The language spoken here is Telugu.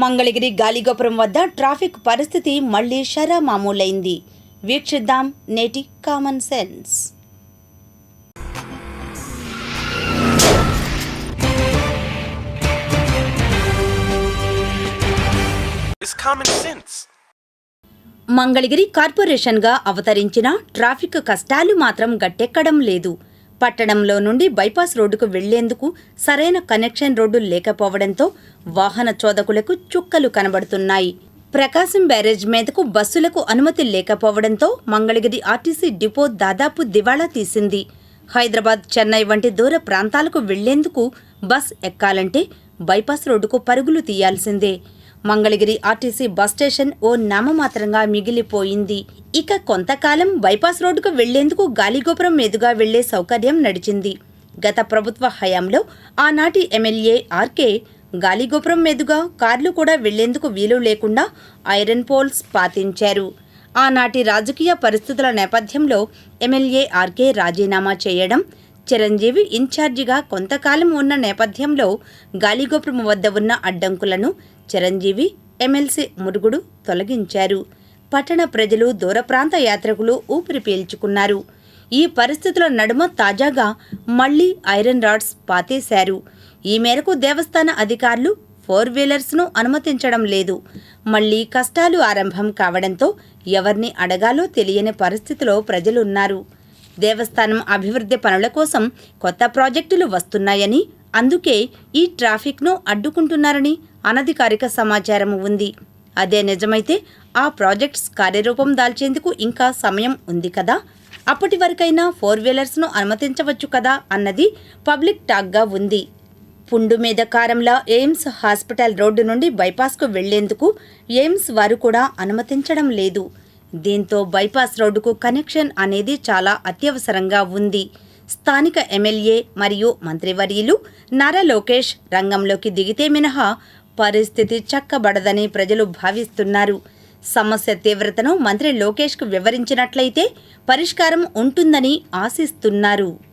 మంగళగిరి గాలిగోపురం వద్ద ట్రాఫిక్ పరిస్థితి మళ్ళీ షరా మామూలైంది వీక్షిద్దాం నేటి కామన్ సెన్స్. మంగళగిరి కార్పొరేషన్గా అవతరించిన ట్రాఫిక్ కష్టాలు మాత్రం గట్టెక్కడం లేదు. పట్టణంలో నుండి బైపాస్ రోడ్డుకు వెళ్ళేందుకు సరైన కనెక్షన్ రోడ్డు లేకపోవడంతో వాహన చోదకులకు చుక్కలు కనబడుతున్నాయి. ప్రకాశం బ్యారేజ్ మీదకు బస్సులకు అనుమతి లేకపోవడంతో మంగళగిరి ఆర్టీసీ డిపో దాదాపు దివాళా తీసింది. హైదరాబాద్ చెన్నై వంటి దూర ప్రాంతాలకు వెళ్ళేందుకు బస్ ఎక్కాలంటే బైపాస్ రోడ్డుకు పరుగులు తీయాల్సిందే. మంగళగిరి ఆర్టీసీ బస్ స్టేషన్ ఓ నామమాత్రంగా మిగిలిపోయింది. ఇక కొంతకాలం బైపాస్ రోడ్డుకు వెళ్ళేందుకు గాలిగోపురం మీదుగా వెళ్ళే సౌకర్యం నడిచింది. గత ప్రభుత్వ హయాంలో ఆనాటి ఎమ్మెల్యే ఆర్కే గాలిగోపురం మీదుగా కార్లు కూడా వెళ్ళేందుకు వీలు లేకుండా ఐరన్ పోల్స్ పాతించారు. ఆనాటి రాజకీయ పరిస్థితుల నేపథ్యంలో ఎమ్మెల్యే ఆర్కే రాజీనామా చేయడం చిరంజీవి ఇన్ఛార్జిగా కొంతకాలం ఉన్న నేపథ్యంలో గాలిగోపురం వద్ద ఉన్న అడ్డంకులను చిరంజీవి ఎమ్మెల్సీ మురుగుడు తొలగించారు. పట్టణ ప్రజలు దూర ప్రాంత యాత్రికులు ఊపిరి పీల్చుకున్నారు. ఈ పరిస్థితుల నడుమ తాజాగా మళ్ళీ ఐరన్ రాడ్స్ పాతేశారు. ఈ మేరకు దేవస్థాన అధికారులు ఫోర్ వీలర్స్ను అనుమతించడం లేదు. మళ్ళీ కష్టాలు ఆరంభం కావడంతో ఎవరిని అడగాలో తెలియని పరిస్థితిలో ప్రజలున్నారు. దేవస్థానం అభివృద్ధి పనుల కోసం కొత్త ప్రాజెక్టులు వస్తున్నాయని అందుకే ఈ ట్రాఫిక్ను అడ్డుకుంటున్నారని అనధికారిక సమాచారం ఉంది. అదే నిజమైతే ఆ ప్రాజెక్ట్స్ కార్యరూపం దాల్చేందుకు ఇంకా సమయం ఉంది కదా? అప్పటి వరకైనా ఫోర్ వీలర్స్ను అనుమతించవచ్చు కదా అన్నది పబ్లిక్ టాక్గా ఉంది. పుండు మీద కారంలా ఎయిమ్స్ హాస్పిటల్ రోడ్డు నుండి బైపాస్కు వెళ్ళేందుకు ఎయిమ్స్ వారు కూడా అనుమతించడం లేదు. దీంతో బైపాస్ రోడ్డుకు కనెక్షన్ అనేది చాలా అత్యవసరంగా ఉంది. స్థానిక ఎమ్మెల్యే మరియు మంత్రివర్యులు నారా లోకేష్ రంగంలోకి దిగితే మినహా పరిస్థితి చక్కబడదని ప్రజలు భావిస్తున్నారు. సమస్య తీవ్రతను మంత్రి లోకేష్కు వివరించినట్లయితే పరిష్కారం ఉంటుందని ఆశిస్తున్నారు.